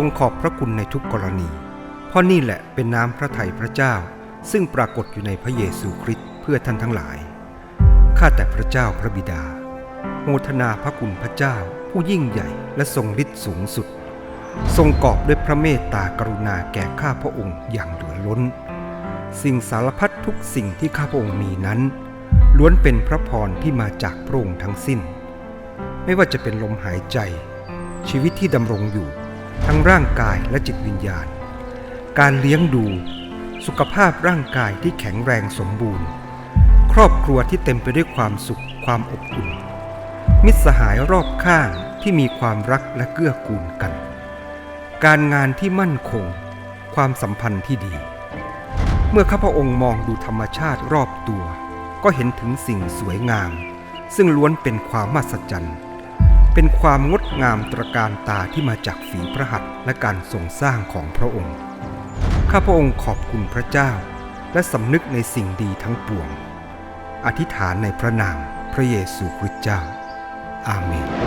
จงขอบพระคุณในทุกกรณี เพราะนี่แหละเป็นน้ำพระทัยพระเจ้า ซึ่งปรากฏอยู่ในพระเยซูคริสต์เพื่อท่านทั้งหลาย ข้าแต่พระเจ้าพระบิดา โมทนาพระคุณพระเจ้า ผู้ยิ่งใหญ่และทรงฤทธิ์สูงสุด ทรงกอบด้วยพระเมตตากรุณาแก่ข้าพระองค์อย่างเหลือล้น สิ่งสารพัดทุกสิ่งที่ข้าพระองค์มีนั้น ล้วนเป็นพระพรที่มาจากพระองค์ทั้งสิ้น ไม่ว่าจะเป็นลมหายใจ ชีวิตที่ดำรงอยู่ ทั้งร่างกายและจิตวิญญาณ การเลี้ยงดู สุขภาพร่างกายที่แข็งแรงสมบูรณ์ ครอบครัวที่เต็มไปด้วยความสุขความอบอุ่น มิตรสหายรอบข้างที่มีความรักและเกื้อกูลกัน การงานที่มั่นคง ความสัมพันธ์ที่ดี เมื่อข้าพระองค์มองดูธรรมชาติรอบตัว ก็เห็นถึงสิ่งสวยงาม ซึ่งล้วนเป็นความมหัศจรรย์ เป็นความงดงามตระการตาที่มาจากฝีพระหัตถ์และการทรงสร้างของพระองค์ ข้าพระองค์ขอบคุณพระเจ้า และสำนึกในสิ่งดีทั้งปวง อธิษฐานในพระนามพระเยซูคริสต์เจ้า อาเมน